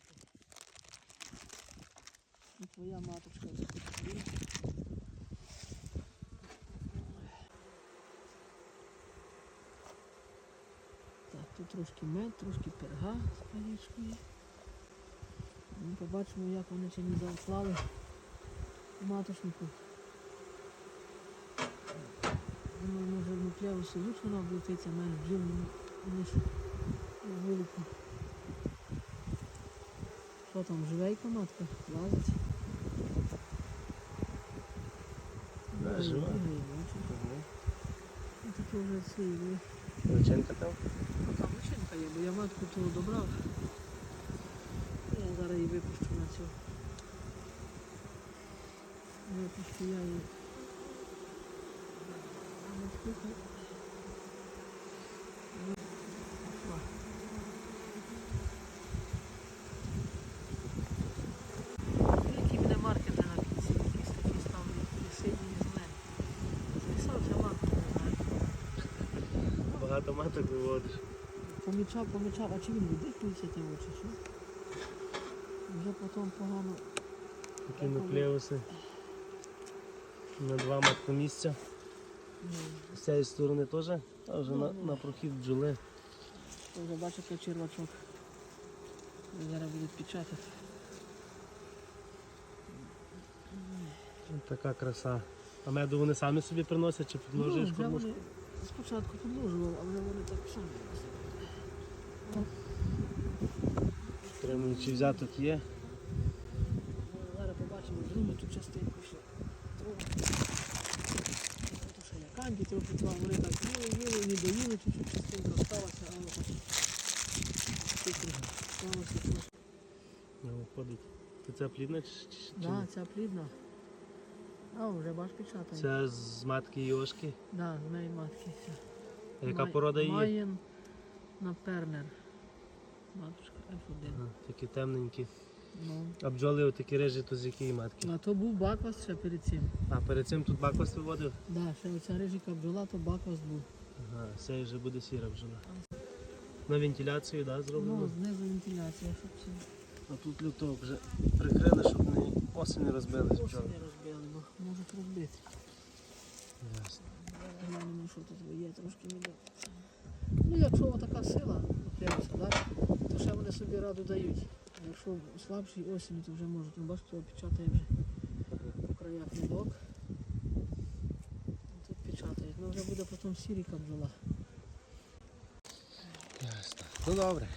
печати. І твоя маточка. Так, тут трошки мед, трошки перга з панічкою. Ми побачимо, як вони чи не заклали маточнику. Думаю, може лучше вона облетиться, менш бджіл, ніж у Що там, живейка матка? Лазить? Да, жива. Бігає, бачу. І таке вже ці. Личинка там. Ну, Там личинка є, бо я матку ту добрав. Я зараз її випущу на цю. Випущу я її. матку. Ну, Багато маток виводиш. Помічав, помічав, а чи він видихується ті очі, що? Вже потім погано. Такі нуклеуси. На два маткомісця. Ну, З цієї сторони теж. А вже на, Ну, на прохід бджоли. то вже бачите червачок. Зараз будуть печатати. Така краса. А меду вони самі собі приносять чи Ну, підложуєш вже кормушку? Спочатку підложували, а вже вони так самі. Тримаю, чи взяток є. Зараз побачимо другу ту частинку ще. Тут ще я канді трохи два, вони так їли, їли, не доїли, чуть-чуть частинка осталася, а воно Сталося трошки. Ну, виходить. Це плідна чи, чи, чи Да, ця плідна. А, вже баш печатає. Це з матки Йошки. Да, з неї матки. А яка Май- порода її? Маєн на пернер. Матушка F1. Ага, такі темненькі. Ну. А бджоли отакі рижі, то з якої матки? А то був баквас ще перед цим. А перед цим тут баквас виводив? Да, ще оця рижика бджола, то баквас був. Ага, це вже буде сіра бджола. На вентиляцію, так, да, Ну, зроблено? знизу вентиляція, щоб це А тут люток вже прикрили, щоб не осені розбились осені бджоли. розбили, бо можуть розбити. Ясно. Глянемо, що тут є, трошки до. Ну, якщо така сила, да, то ще вони собі раду дають. А Якщо слабший осінь, то вже можуть. Ну, бачите, печатає вже по краях рядок. Тут печатають. Ну вже буде потім сіріка бджола. Ясно. Ну добре.